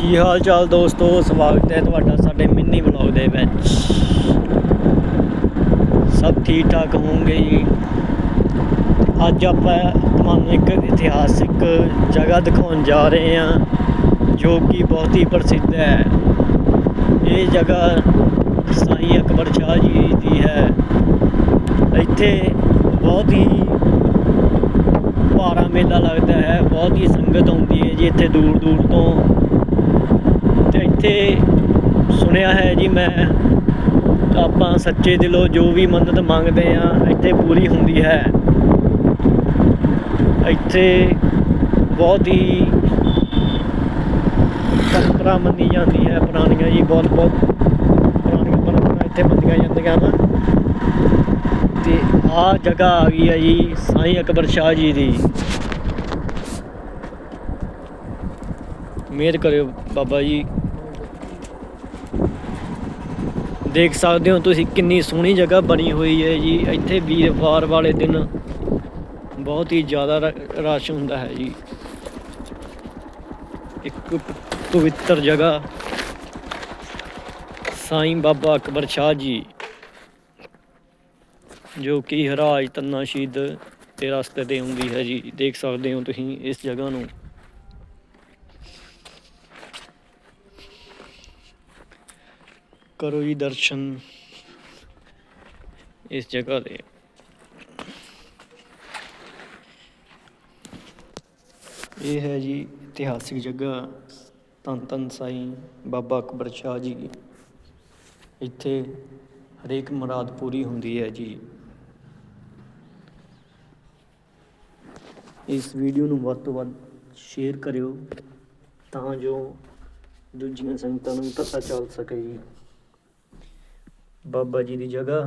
ਕੀ ਹਾਲ ਚਾਲ ਦੋਸਤੋ? ਸਵਾਗਤ ਹੈ ਤੁਹਾਡਾ ਸਾਡੇ ਮਿੰਨੀ ਵਲੌਗ ਦੇ ਵਿੱਚ। ਸਭ ਠੀਕ ਠਾਕ ਹੋਵੋਗੇ ਜੀ? ਅੱਜ ਆਪਾਂ ਤੁਹਾਨੂੰ ਇੱਕ ਇਤਿਹਾਸਿਕ ਜਗ੍ਹਾ ਦਿਖਾਉਣ ਜਾ ਰਹੇ ਹਾਂ, ਜੋ ਕਿ ਬਹੁਤ ਹੀ ਪ੍ਰਸਿੱਧ ਹੈ। ਇਹ ਜਗ੍ਹਾ ਸਾਈਂ ਅਕਬਰ ਸ਼ਾਹ ਜੀ ਦੀ ਹੈ। ਇੱਥੇ ਬਹੁਤ ਹੀ ਭਾਰਾ ਮੇਲਾ ਲੱਗਦਾ ਹੈ, ਬਹੁਤ ਹੀ ਸੰਗਤ ਆਉਂਦੀ ਹੈ ਜੀ ਇੱਥੇ ਦੂਰ ਦੂਰ ਤੋਂ। ਇੱਥੇ ਸੁਣਿਆ ਹੈ ਜੀ, ਮੈਂ ਆਪਾਂ ਸੱਚੇ ਦਿਲੋਂ ਜੋ ਵੀ ਮੰਨਤ ਮੰਗਦੇ ਆ ਇੱਥੇ ਪੂਰੀ ਹੁੰਦੀ ਹੈ। ਇੱਥੇ ਬਹੁਤ ਹੀ ਪਰੰਪਰਾ ਮੰਨੀ ਜਾਂਦੀ ਹੈ ਪੁਰਾਣੀਆਂ ਜੀ ਬਹੁਤ ਬਹੁਤ ਪੁਰਾਣੀਆਂ ਪਰੰਪਰਾ ਇੱਥੇ ਮੰਨੀਆਂ ਜਾਂਦੀਆਂ ਹਨ। ਤੇ ਆ ਜਗ੍ਹਾ ਆ ਗਈ ਹੈ ਜੀ, ਸਾਈਂ ਅਕਬਰ ਸ਼ਾਹ ਜੀ ਦੀ। ਮਿਹਰ ਕਰਿਓ ਬਾਬਾ ਜੀ। ਦੇਖ ਸਕਦੇ ਹੋ ਤੁਸੀਂ ਕਿੰਨੀ ਸੋਹਣੀ ਜਗ੍ਹਾ ਬਣੀ ਹੋਈ ਹੈ ਜੀ। ਇੱਥੇ ਵੀਰਵਾਰ ਵਾਲੇ ਦਿਨ ਬਹੁਤ ਹੀ ਜ਼ਿਆਦਾ ਰ- ਰਸ਼ ਹੁੰਦਾ ਹੈ ਜੀ। ਇੱਕ ਪਵਿੱਤਰ ਜਗ੍ਹਾ। ਸਾਈਂ ਬਾਬਾ ਅਕਬਰ ਸ਼ਾਹ ਜੀ, ਜੋ ਕਿ ਹਰਾਜ ਤੰਨਾ ਸ਼ਹੀਦ ਦੇ ਰਸਤੇ ਤੇ ਹੁੰਦੀ ਹੈ ਜੀ। ਦੇਖ ਸਕਦੇ ਹੋ ਤੁਸੀਂ ਇਸ ਜਗ੍ਹਾ ਨੂੰ। ਕਰੋ ਜੀ ਦਰਸ਼ਨ। ਇਸ ਜਗ੍ਹਾ ਦੇ ਇਹ ਹੈ ਜੀ ਇਤਿਹਾਸਿਕ ਜਗ੍ਹਾ ਧੰਨ ਧੰਨ ਸਾਈਂ ਬਾਬਾ ਅਕਬਰ ਸ਼ਾਹ ਜੀ ਇੱਥੇ ਹਰੇਕ ਮੁਰਾਦ ਪੂਰੀ ਹੁੰਦੀ ਹੈ ਜੀ। ਇਸ ਵੀਡੀਓ ਨੂੰ ਵੱਧ ਤੋਂ ਵੱਧ ਸ਼ੇਅਰ ਕਰਿਓ ਤਾਂ ਜੋ ਦੂਜੀਆਂ ਸੰਗਤਾਂ ਨੂੰ ਪਤਾ ਚੱਲ ਸਕੇ ਜੀ। ਬਾਬਾ ਜੀ ਦੀ ਜਗ੍ਹਾ।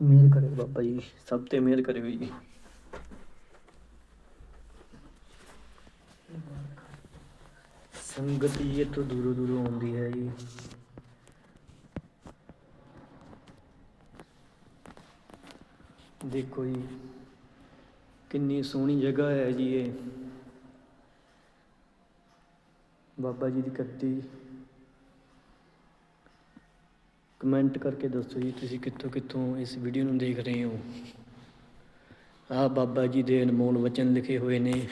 ਮਿਹਰ ਕਰੇ ਬਾਬਾ ਜੀ, ਸਭ ਤੇ ਮਿਹਰ ਕਰਿਓ ਜੀ ਸੰਗਤ ਜੀ ਇੱਥੋਂ ਦੂਰੋਂ ਦੂਰੋਂ ਆਉਂਦੀ ਹੈ ਜੀ। ਦੇਖੋ ਜੀ, ਕਿੰਨੀ ਸੋਹਣੀ ਜਗ੍ਹਾ ਹੈ ਜੀ ਇਹ। ਬਾਬਾ ਜੀ ਦੀ ਕੱਤੀ। ਕਮੈਂਟ ਕਰਕੇ ਦੱਸੋ ਜੀ, ਤੁਸੀਂ ਕਿੱਥੋਂ ਕਿੱਥੋਂ ਇਸ ਵੀਡੀਓ ਨੂੰ ਦੇਖ ਰਹੇ ਹੋ? ਆਹ ਬਾਬਾ ਜੀ ਦੇ ਅਨਮੋਲ ਵਚਨ ਲਿਖੇ ਹੋਏ ਨੇ,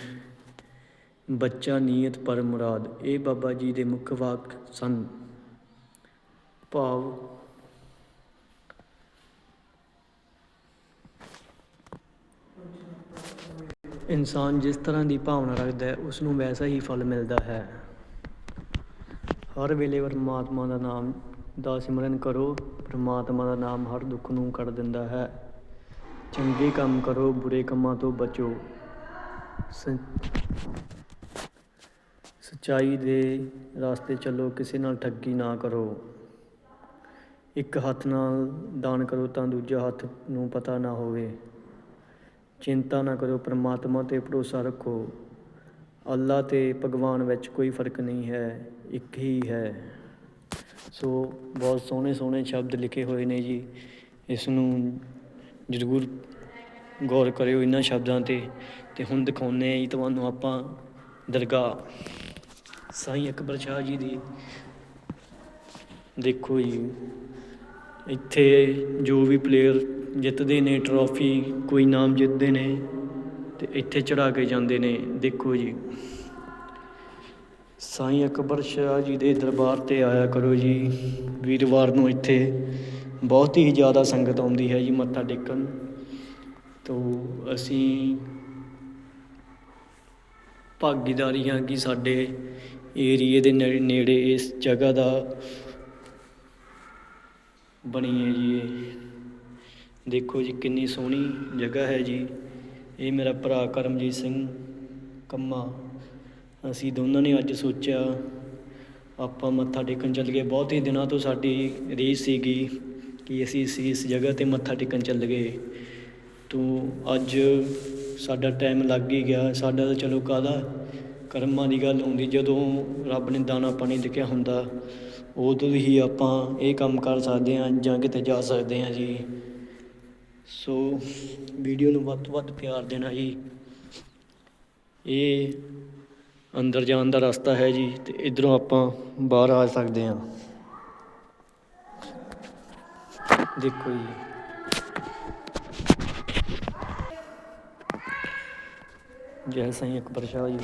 ਬੱਚਾ ਨੀਅਤ ਪਰ ਮੁਰਾਦ। ਇਹ ਬਾਬਾ ਜੀ ਦੇ ਮੁੱਖ ਵਾਕ ਸਨ। ਭਾਵ ਇਨਸਾਨ ਜਿਸ ਤਰ੍ਹਾਂ ਦੀ ਭਾਵਨਾ ਰੱਖਦਾ ਹੈ ਉਸ ਨੂੰ ਵੈਸਾ ਹੀ ਫਲ ਮਿਲਦਾ ਹੈ। ਹਰ ਵੇਲੇ ਪਰਮਾਤਮਾ ਦਾ ਨਾਮ ਦਾ ਸਿਮਰਨ ਕਰੋ। ਪਰਮਾਤਮਾ ਦਾ ਨਾਮ ਹਰ ਦੁੱਖ ਨੂੰ ਕੱਢ ਦਿੰਦਾ ਹੈ। ਚੰਗੇ ਕੰਮ ਕਰੋ, ਬੁਰੇ ਕੰਮਾਂ ਤੋਂ ਬਚੋ। ਸ- ਦੇ ਰਸਤੇ ਚੱਲੋ, ਕਿਸੇ ਨਾਲ ਠੱਗੀ ਨਾ ਕਰੋ। ਇੱਕ ਹੱਥ ਨਾਲ ਦਾਨ ਕਰੋ ਤਾਂ ਦੂਜਾ ਹੱਥ ਨੂੰ ਪਤਾ ਨਾ ਹੋਵੇ। ਚਿੰਤਾ ਨਾ ਕਰੋ, ਪਰਮਾਤਮਾ ਤੇ ਭਰੋਸਾ ਰੱਖੋ। ਅੱਲਾ ਤੇ ਭਗਵਾਨ ਵਿੱਚ ਕੋਈ ਫ਼ਰਕ ਨਹੀਂ ਹੈ, ਇੱਕ ਹੀ ਹੈ। ਸੋ ਬਹੁਤ ਸੋਹਣੇ ਸੋਹਣੇ ਸ਼ਬਦ ਲਿਖੇ ਹੋਏ ਨੇ ਜੀ। ਇਸ ਨੂੰ ਜ਼ਰੂਰ ਗੌਰ ਕਰਿਓ ਇਹਨਾਂ ਸ਼ਬਦਾਂ ਤੇ ਤੇ ਹੁਣ ਦਿਖਾਉਂਦੇ ਹਾਂ ਜੀ ਤੁਹਾਨੂੰ ਆਪਾਂ ਦਰਗਾਹ। ਸਾਈਂ ਅਕਬਰ ਸ਼ਾਹ ਜੀ ਦੀ। ਦੇਖੋ ਜੀ, ਇੱਥੇ ਜੋ ਵੀ ਪਲੇਅਰ ਜਿੱਤਦੇ ਨੇ ਟਰੋਫੀ ਕੋਈ ਨਾਮ ਜਿੱਤਦੇ ਨੇ ਤੇ ਇੱਥੇ ਚੜਾ ਕੇ ਜਾਂਦੇ ਨੇ। ਦੇਖੋ ਜੀ। ਸਾਈਂ ਅਕਬਰ ਸ਼ਾਹ ਜੀ ਦੇ ਦਰਬਾਰ ਤੇ ਆਇਆ ਕਰੋ ਜੀ। ਵੀਰਵਾਰ ਨੂੰ ਇੱਥੇ ਬਹੁਤ ਹੀ ਜ਼ਿਆਦਾ ਸੰਗਤ ਆਉਂਦੀ ਹੈ ਜੀ, ਮੱਥਾ ਟੇਕਣ। ਤੋਂ ਅਸੀਂ ਭਾਗੀਦਾਰੀ ਹਾਂ ਕਿ ਸਾਡੇ ਏਰੀਏ ਦੇ ਨੇੜੇ ਨੇੜੇ ਇਸ ਜਗ੍ਹਾ ਦਾ ਬਣੀ ਹੈ ਜੀ। ਇਹ ਦੇਖੋ ਜੀ, ਕਿੰਨੀ ਸੋਹਣੀ ਜਗ੍ਹਾ ਹੈ ਜੀ। ਇਹ ਮੇਰਾ ਭਰਾ ਕਰਮਜੀਤ ਸਿੰਘ ਕੰਮਾ। ਅਸੀਂ ਦੋਨਾਂ ਨੇ ਅੱਜ ਸੋਚਿਆ, ਆਪਾਂ ਮੱਥਾ ਟੇਕਣ ਚੱਲ ਗਏ। ਬਹੁਤ ਹੀ ਦਿਨਾਂ ਤੋਂ ਸਾਡੀ ਰੀਸ ਸੀਗੀ ਕਿ ਅਸੀਂ ਇਸ ਇਸ ਜਗ੍ਹਾ ਤੇ ਮੱਥਾ ਟੇਕਣ ਚੱਲ ਗਏ। ਤੂੰ ਅੱਜ ਸਾਡਾ ਟਾਈਮ ਲੱਗ ਹੀ ਗਿਆ। ਸਾਡਾ ਤਾਂ ਚਲੋ ਕਾਹਦਾ? ਕਰਮਾਂ ਦੀ ਗੱਲ ਹੁੰਦੀ। ਜਦੋਂ ਰੱਬ ਨੇ ਦਾਣਾ ਪਾਣੀ ਲਿਖਿਆ ਹੁੰਦਾ, ਉਦੋਂ ਹੀ ਆਪਾਂ ਇਹ ਕੰਮ ਕਰ ਸਕਦੇ ਹਾਂ ਜਾਂ ਕਿਤੇ ਜਾ ਸਕਦੇ ਹਾਂ ਜੀ। ਸੋ ਵੀਡੀਓ ਨੂੰ ਵੱਧ ਤੋਂ ਵੱਧ ਪਿਆਰ ਦੇਣਾ ਜੀ। ਇਹ ਅੰਦਰ ਜਾਣ ਦਾ ਰਸਤਾ ਹੈ ਜੀ ਤੇ ਇਧਰੋਂ ਆਪਾਂ ਬਾਹਰ ਆ ਸਕਦੇ ਹਾਂ। ਦੇਖੋ ਜੀ। ਜੈ ਸਾਈਂ ਅਕਬਰ ਸ਼ਾਹ ਜੀ।